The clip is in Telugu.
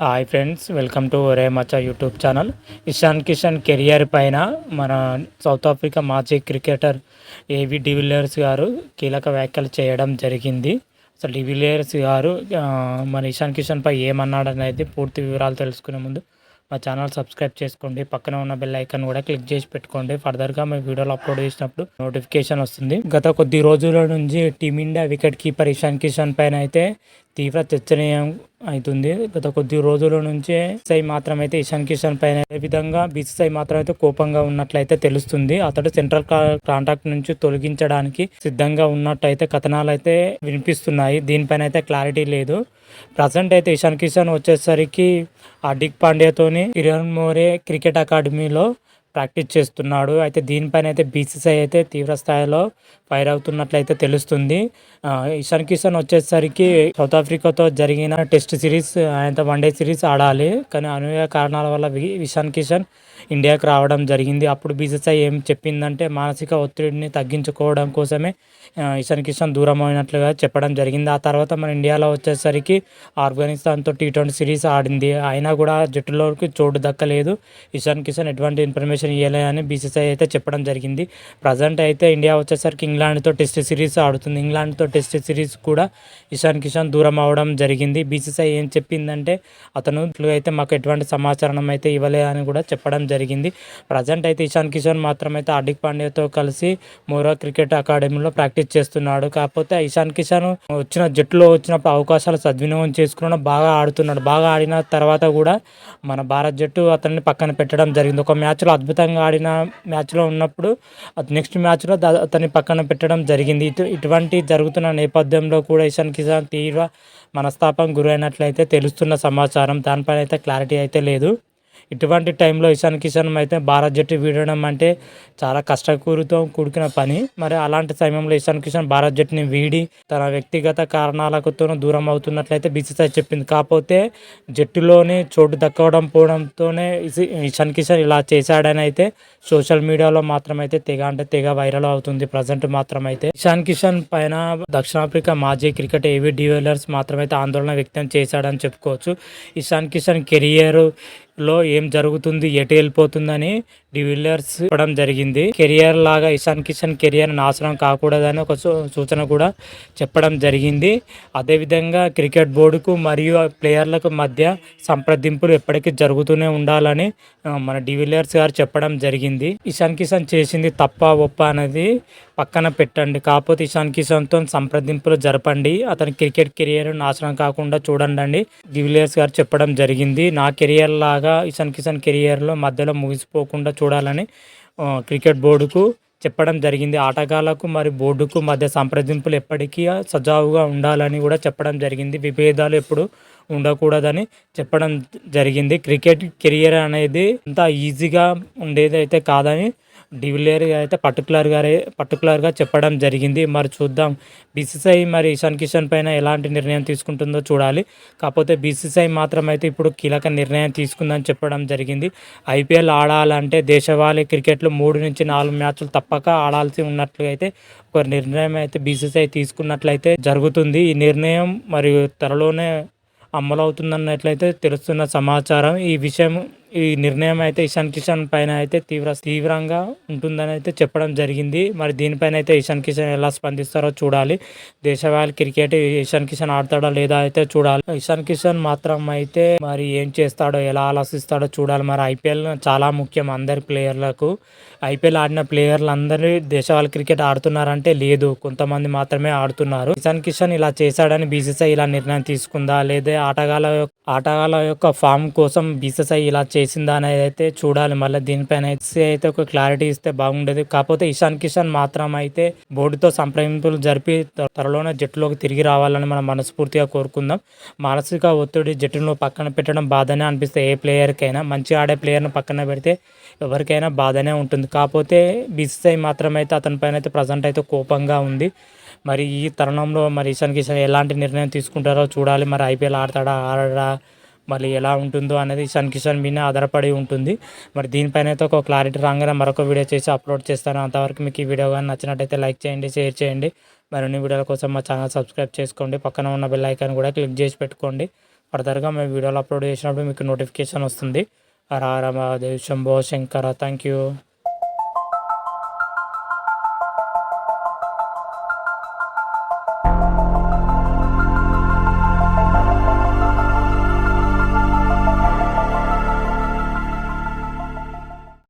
హాయ్ ఫ్రెండ్స్ వెల్కమ్ టు ఒరే మచా YouTube channel Ishan Kishan career పైన మన సౌత్ ఆఫ్రికా మాజీ క్రికెటర్ ఏవి డివిలియర్స్ గారు కీలక వ్యాఖ్యలు చేయడం జరిగింది. అసలు డివిలియర్స్ గారు మన ఇషాన్ కిషన్ పై ఏమన్నాడనేది పూర్తి వివరాలు తెలుసుకునే ముందు మా ఛానల్ సబ్స్క్రైబ్ చేసుకోండి. పక్కన ఉన్న బెల్ ఐకాన్ కూడా క్లిక్ చేసి పెట్టుకోండి. ఫర్దర్గా మేము వీడియోలు అప్లోడ్ చేసినప్పుడు నోటిఫికేషన్ వస్తుంది. గత కొద్ది రోజుల నుంచి team India wicket keeper Ishan Kishan పైన అయితే తీవ్ర చర్చనీయం అవుతుంది. గత కొద్ది రోజుల నుంచి సై మాత్రం అయితే ఇషాన్ కిషన్ పైన ఏ విధంగా బీసీసీ మాత్రం అయితే కోపంగా ఉన్నట్లయితే తెలుస్తుంది. అతడు సెంట్రల్ కాంట్రాక్ట్ నుంచి తొలగించడానికి సిద్ధంగా ఉన్నట్టయితే కథనాలు అయితే వినిపిస్తున్నాయి. దీనిపైన అయితే క్లారిటీ లేదు. ప్రజెంట్ అయితే ఇషాన్ కిషన్ వచ్చేసరికి హార్దిక్ పాండ్యాతోని కిరణ్ మోరే క్రికెట్ అకాడమీలో ప్రాక్టీస్ చేస్తున్నాడు. అయితే దీనిపైన అయితే బీసీసీఐ అయితే తీవ్ర స్థాయిలో ఫైర్ అవుతున్నట్లయితే తెలుస్తుంది. ఇషాన్ కిషన్ వచ్చేసరికి సౌత్ ఆఫ్రికాతో జరిగిన టెస్ట్ సిరీస్ ఆయన వన్డే సిరీస్ ఆడాలి. కానీ అనుయ కారణాల వల్ల ఇషాన్ కిషన్ ఇండియాకి రావడం జరిగింది. అప్పుడు బీసీసీఐ ఏం చెప్పిందంటే మానసిక ఒత్తిడిని తగ్గించుకోవడం కోసమే ఇషాన్ కిషన్ దూరం అయినట్లుగా చెప్పడం జరిగింది. ఆ తర్వాత మన ఇండియాలో వచ్చేసరికి ఆఫ్ఘనిస్తాన్తో టీ ట్వంటీ సిరీస్ ఆడింది. అయినా కూడా జట్టులోకి చోటు దక్కలేదు. ఇషాన్ కిషన్ ఎటువంటి ఇన్ఫర్మేషన్ ఇవ్వలే అని బీసీసీఐ అయితే చెప్పడం జరిగింది. ప్రజెంట్ అయితే ఇండియా వచ్చేసరికి ఇంగ్లాండ్తో టెస్ట్ సిరీస్ ఆడుతుంది. ఇంగ్లాండ్తో టెస్ట్ సిరీస్ కూడా ఇషాన్ కిషన్ దూరం అవడం జరిగింది. బీసీసీఐ ఏం చెప్పిందంటే అతను అయితే మాకు ఎటువంటి సమాచారం అయితే ఇవ్వలే అని కూడా చెప్పడం జరిగింది. ప్రజెంట్ అయితే ఇషాన్ కిషన్ మాత్రం అయితే హార్దిక్ పాండ్యాతో కలిసి మోరా క్రికెట్ అకాడమీలో ప్రాక్టీస్ చేస్తున్నాడు. కాకపోతే ఇషాన్ కిషన్ వచ్చిన జట్టులో వచ్చినప్పుడు అవకాశాలు సద్వినియోగం చేసుకున్న బాగా ఆడుతున్నాడు. బాగా ఆడిన తర్వాత కూడా మన భారత్ జట్టు అతన్ని పక్కన పెట్టడం జరిగింది. ఒక మ్యాచ్లో అద్భుతంగా ఆడిన మ్యాచ్లో ఉన్నప్పుడు నెక్స్ట్ మ్యాచ్లో అతని అతన్ని పక్కన పెట్టడం జరిగింది. ఇటు ఇటువంటి జరుగుతున్న నేపథ్యంలో కూడా ఇషాన్ కిసాన్ తీవ్ర మనస్తాపం గురైనట్లయితే తెలుస్తున్న సమాచారం. దానిపైన అయితే క్లారిటీ అయితే లేదు. ఇటువంటి టైంలో ఇషాన్ కిషన్ అయితే భారత్ జట్టు వీడడం అంటే చాలా కష్టకూరుతో కూడుకున్న పని. మరి అలాంటి సమయంలో ఇషాన్ కిషన్ భారత్ జట్టుని వీడి తన వ్యక్తిగత కారణాలతో దూరం అవుతున్నట్లయితే బీసీసీఐ చెప్పింది. కాకపోతే జట్టులోనే చోటు దక్కవడం పోవడంతోనే ఇషాన్ కిషన్ ఇలా చేశాడని అయితే సోషల్ మీడియాలో మాత్రమైతే తెగ అంటే తెగ వైరల్ అవుతుంది. ప్రజెంట్ మాత్రం అయితే ఇషాన్ కిషన్ పైన దక్షిణాఫ్రికా మాజీ క్రికెట్ ఏవి డివెలర్స్ మాత్రమైతే ఆందోళన వ్యక్తం చేశాడని చెప్పుకోవచ్చు. ఇషాన్ కిషన్ కెరియర్ లో ఏం జరుగుతుంది ఎటు వెళ్ళిపోతుందని డివిలియర్స్ ఇవ్వడం జరిగింది. కెరియర్ లాగా ఇషాన్ కిషన్ కెరియర్ నాశనం కాకూడదని ఒక సూ- సూచన కూడా చెప్పడం జరిగింది. అదేవిధంగా క్రికెట్ బోర్డుకు మరియు ప్లేయర్లకు మధ్య సంప్రదింపులు ఎప్పటికీ జరుగుతూనే ఉండాలని మన డివిలియర్స్ గారు చెప్పడం జరిగింది. ఇషాన్ కిషన్ చేసింది తప్ప ఒప్ప అనేది పక్కన పెట్టండి. కాకపోతే ఇషాన్ కిషన్తో సంప్రదింపులు జరపండి. అతని క్రికెట్ కెరియర్ నాశనం కాకుండా చూడండి డివిలియర్స్ గారు చెప్పడం జరిగింది. నా కెరియర్ లాగా ఇషాన్ కిషన్ కెరియర్లో మధ్యలో ముగిసిపోకుండా చూడాలని క్రికెట్ బోర్డుకు చెప్పడం జరిగింది. ఆటగాళ్ళకు మరి బోర్డుకు మధ్య సంప్రదింపులు ఎప్పటికీ సజావుగా ఉండాలని కూడా చెప్పడం జరిగింది. విభేదాలు ఎప్పుడు ఉండకూడదని చెప్పడం జరిగింది. క్రికెట్ కెరియర్ అనేది అంత ఈజీగా ఉండేది అయితే కాదని డివిలియర్ అయితే పర్టికులర్గా పర్టికులర్గా చెప్పడం జరిగింది. మరి చూద్దాం. బీసీసీఐ మరి ఇషాన్ కిషన్ పైన ఎలాంటి నిర్ణయం తీసుకుంటుందో చూడాలి. కాకపోతే బీసీసీఐ మాత్రం అయితే ఇప్పుడు కీలక నిర్ణయం తీసుకుందని చెప్పడం జరిగింది. ఐపీఎల్ ఆడాలంటే దేశవాళీ క్రికెట్లో మూడు నుంచి నాలుగు మ్యాచ్లు తప్పక ఆడాల్సి ఉన్నట్లుగా అయితే ఒక నిర్ణయం అయితే బీసీసీఐ తీసుకున్నట్లయితే జరుగుతుంది. ఈ నిర్ణయం మరియు త్వరలోనే అమలవుతుందన్నట్లయితే తెలుస్తున్న సమాచారం. ఈ విషయం ఈ నిర్ణయం అయితే ఇషాన్ కిషన్ పైన అయితే తీవ్ర తీవ్రంగా ఉంటుందని అయితే చెప్పడం జరిగింది. మరి దీనిపైన అయితే ఇషాన్ కిషన్ ఎలా స్పందిస్తారో చూడాలి. దేశవాళీ క్రికెట్ ఇషాన్ కిషన్ ఆడతాడో లేదా అయితే చూడాలి. ఇషాన్ కిషన్ మాత్రం అయితే మరి ఏం చేస్తాడో ఎలా ఆలోచిస్తాడో చూడాలి. మరి ఐపీఎల్ చాలా ముఖ్యం అందరి ప్లేయర్లకు. ఐపీఎల్ ఆడిన ప్లేయర్లు అందరూ దేశవాళీ క్రికెట్ ఆడుతున్నారంటే లేదు. కొంతమంది మాత్రమే ఆడుతున్నారు. ఇషాన్ కిషన్ ఇలా చేశాడని బీసీసీఐ ఇలా నిర్ణయం తీసుకుందా? లేదా ఆటగాళ్ళ యొక్క ఆటగాళ్ళ యొక్క ఫామ్ కోసం బీసీసీఐ ఇలా చేసిందా అనేది అయితే చూడాలి. మళ్ళీ దీనిపైన అయితే ఒక క్లారిటీ ఇస్తే బాగుండేది. కాకపోతే ఇషాన్ కిషన్ మాత్రం అయితే బోర్డుతో సంప్రదింపులు జరిపి త్వరలోనే జట్టులోకి తిరిగి రావాలని మనం మనస్ఫూర్తిగా కోరుకుందాం. మానసిక ఒత్తిడి జట్టును పక్కన పెట్టడం బాధనే అనిపిస్తే ఏ ప్లేయర్కైనా మంచి ఆడే ప్లేయర్ను పక్కన పెడితే ఎవరికైనా బాధనే ఉంటుంది. కాకపోతే బీసీసీఐ మాత్రం అయితే అతనిపైన అయితే ప్రజెంట్ అయితే కోపంగా ఉంది. మరి ఈ తరుణంలో మరి ఇషాన్ కిషన్ ఎలాంటి నిర్ణయం తీసుకుంటారో చూడాలి. మరి ఐపీఎల్ ఆడతాడా ఆడడా మళ్ళీ ఎలా ఉంటుందో అనేది సన్ కిషన్ మీద ఆధారపడి ఉంటుంది. మరి దీనిపైన అయితే ఒక క్లారిటీ రాగానే మరొక వీడియో చేసి అప్లోడ్ చేస్తాను. అంతవరకు మీకు ఈ వీడియో కానీ నచ్చినట్టయితే లైక్ చేయండి షేర్ చేయండి. మరిన్ని వీడియోల కోసం మా ఛానల్ సబ్స్క్రైబ్ చేసుకోండి. పక్కన ఉన్న బెల్ ఐకాన్ కూడా క్లిక్ చేసి పెట్టుకోండి. ఫర్దర్గా మేము వీడియోలు అప్లోడ్ చేసినప్పుడు మీకు నోటిఫికేషన్ వస్తుంది. హర దేవ్ శంభో శంకర. Thank you.